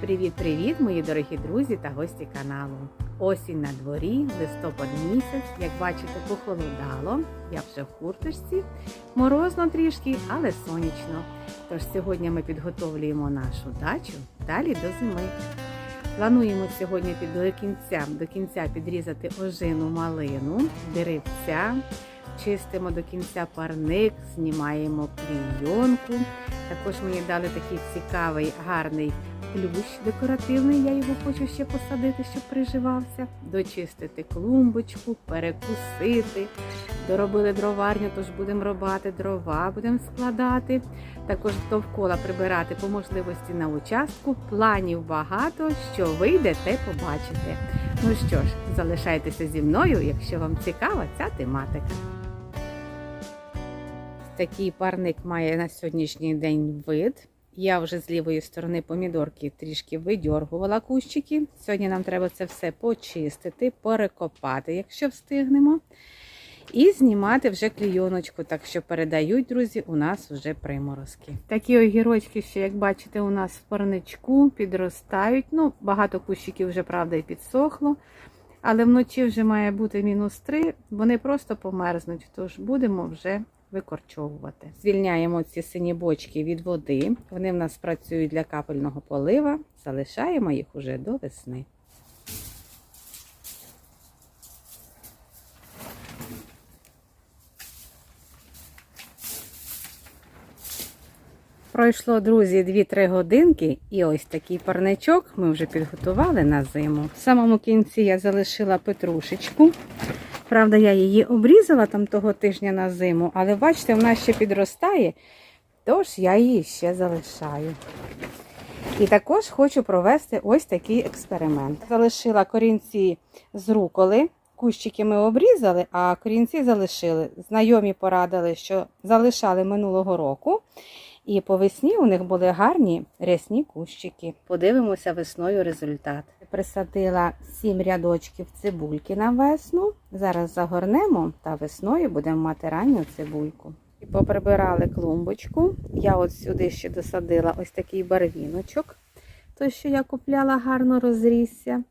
Привіт-привіт, мої дорогі друзі та гості каналу. Осінь на дворі, листопад місяць, як бачите, похолодало. Я вже в курточці. Морозно трішки, але сонячно. Тож сьогодні ми підготовлюємо нашу дачу далі до зими. Плануємо сьогодні до кінця, до кінця підрізати ожину малину, деревця, чистимо до кінця парник, знімаємо клійонку. Також мені дали такий цікавий, гарний плющ декоративний. Я його хочу ще посадити, щоб приживався. Дочистити клумбочку, перекусити. Доробили дроварню, тож будемо рубати дрова, будемо складати. Також довкола прибирати по можливості на участку. Планів багато, що вийде, те побачите. Ну що ж, залишайтеся зі мною, якщо вам цікава ця тематика. Такий парник має на сьогоднішній день вид. Я вже з лівої сторони помідорки трішки видьоргувала кущики. Сьогодні нам треба це все почистити, перекопати, якщо встигнемо. І знімати вже клійоночку, так що передають, друзі, у нас вже приморозки. Такі огірочки, ще, як бачите, у нас в парничку підростають. Ну, багато кущиків вже, правда, і підсохло. Але вночі вже має бути мінус 3, вони просто померзнуть, тож будемо вже викорчовувати. Звільняємо ці сині бочки від води. Вони в нас працюють для капельного полива. Залишаємо їх уже до весни. Пройшло, друзі, 2-3 годинки, і ось такий парничок ми вже підготували на зиму. В самому кінці я залишила петрушечку. Правда, я її обрізала там того тижня на зиму, але бачите, вона ще підростає, тож я її ще залишаю. І також хочу провести ось такий експеримент. Залишила корінці з руколи. Кущики ми обрізали, а корінці залишили. Знайомі порадили, що залишали минулого року. І по весні у них були гарні рясні кущики. Подивимося весною результат. Присадила 7 рядочків цибульки на весну. Зараз загорнемо та весною будемо мати ранню цибульку. І поприбирали клумбочку. Я от сюди ще досадила ось такий барвіночок. Той, що я купляла, гарно розрісся.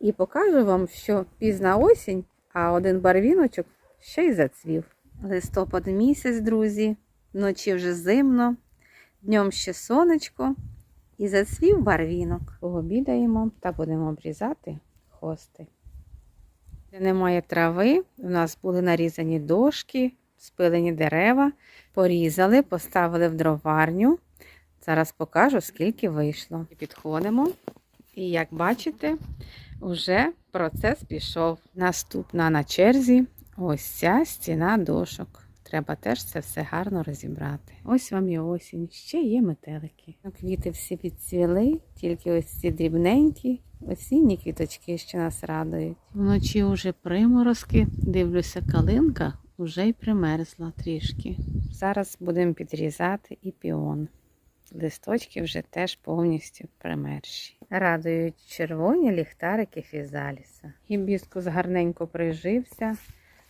І покажу вам, що пізна осінь, а один барвіночок ще й зацвів. Листопад місяць, друзі. Вночі вже зимно, днем ще сонечко і зацвів барвінок. Пообідаємо та будемо обрізати хости. Де немає трави, у нас були нарізані дошки, спилені дерева, порізали, поставили в дроварню. Зараз покажу, скільки вийшло. Підходимо. І як бачите, вже процес пішов. Наступна на черзі ось ця стіна дошок. Треба теж це все гарно розібрати. Ось вам і осінь. Ще є метелики. Квіти всі відцвіли, тільки ось ці дрібненькі, осінні квіточки, що нас радують. Вночі вже приморозки. Дивлюся, калинка вже й примерзла трішки. Зараз будемо підрізати і піон. Листочки вже теж повністю примерші. Радують червоні ліхтарики фізаліса. Гібіскус гарненько прижився.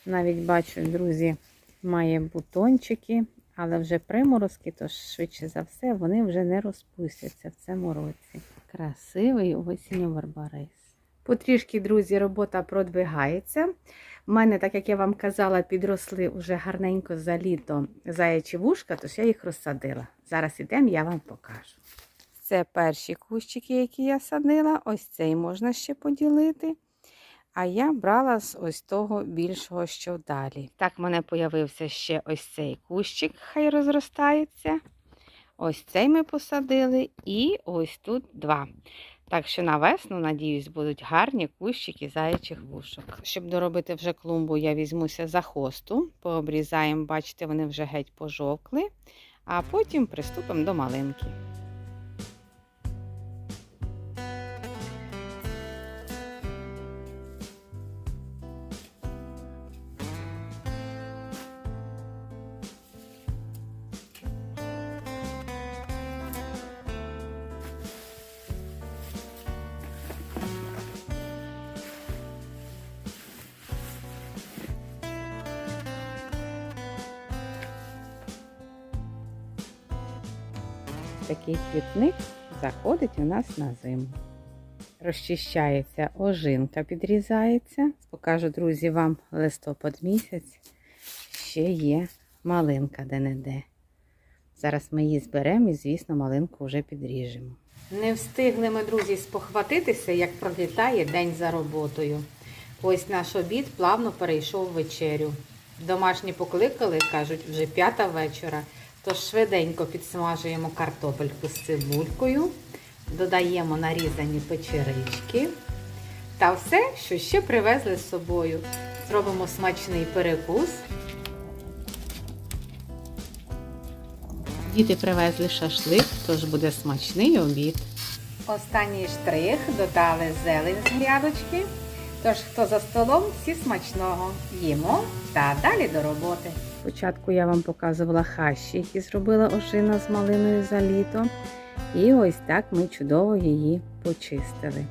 Навіть бачу, друзі, має бутончики, але вже приморозки, тож швидше за все вони вже не розпустяться в цьому році. Красивий осінню барбарис. Потрішки, друзі, робота продвигається. У мене, так як я вам казала, підросли вже гарненько за літо заячі вушка, тож я їх розсадила. Зараз ідемо, я вам покажу. Це перші кущики, які я садила. Ось цей можна ще поділити. А я брала з ось того більшого, що далі. Так, в мене появився ще ось цей кущик, хай розростається. Ось цей ми посадили, і ось тут два. Так що на весну, надіюсь, будуть гарні кущики заячих вушок. Щоб доробити вже клумбу, я візьмуся за хосту, пообрізаємо, бачите, вони вже геть пожовкли, а потім приступимо до малинки. Такий квітник заходить у нас на зиму. Розчищається ожинка, підрізається. Покажу, друзі, вам листопад місяць. Ще є малинка де-не-де. Зараз ми її зберемо і, звісно, малинку вже підріжемо. Не встигли ми, друзі, спохватитися, як пролітає день за роботою. Ось наш обід плавно перейшов в вечерю. Домашні покликали, кажуть, вже п'ята вечора. Тож швиденько підсмажуємо картопельку з цибулькою, додаємо нарізані печерички та все, що ще привезли з собою. Зробимо смачний перекус. Діти привезли шашлик, тож буде смачний обід. Останній штрих додали зелень з грядочки. Тож, хто за столом, всі смачного їмо та далі до роботи. Спочатку я вам показувала хащі, які зробила ожина з малиною за літо. І ось так ми чудово її почистили.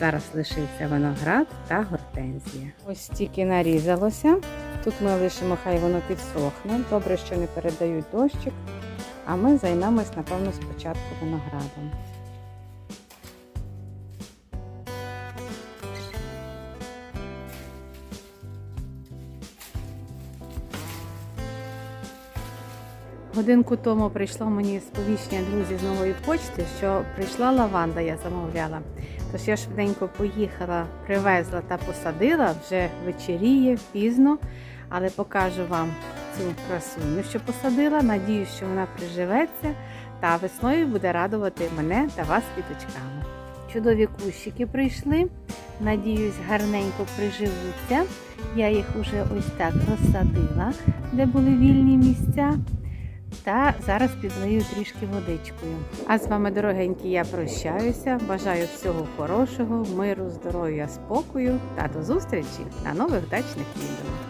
Зараз лишився виноград та гортензія. Ось стільки нарізалося. Тут ми лишимо, хай воно підсохне. Добре, що не передають дощик. А ми займемось, напевно, спочатку виноградом. Годинку тому прийшло мені сповіщення, друзі, з нової почти, що прийшла лаванда, я замовляла. Тож я швиденько поїхала, привезла та посадила, вже вечеріє, пізно, але покажу вам цю красуню, що посадила. Надіюсь, що вона приживеться та весною буде радувати мене та вас квіточками. Чудові кущики прийшли. Надіюсь, гарненько приживуться. Я їх уже ось так розсадила, де були вільні місця. Та зараз підлию трішки водичкою. А з вами, дорогенькі, я прощаюся. Бажаю всього хорошого, миру, здоров'я, спокою та до зустрічі на нових дачних відео.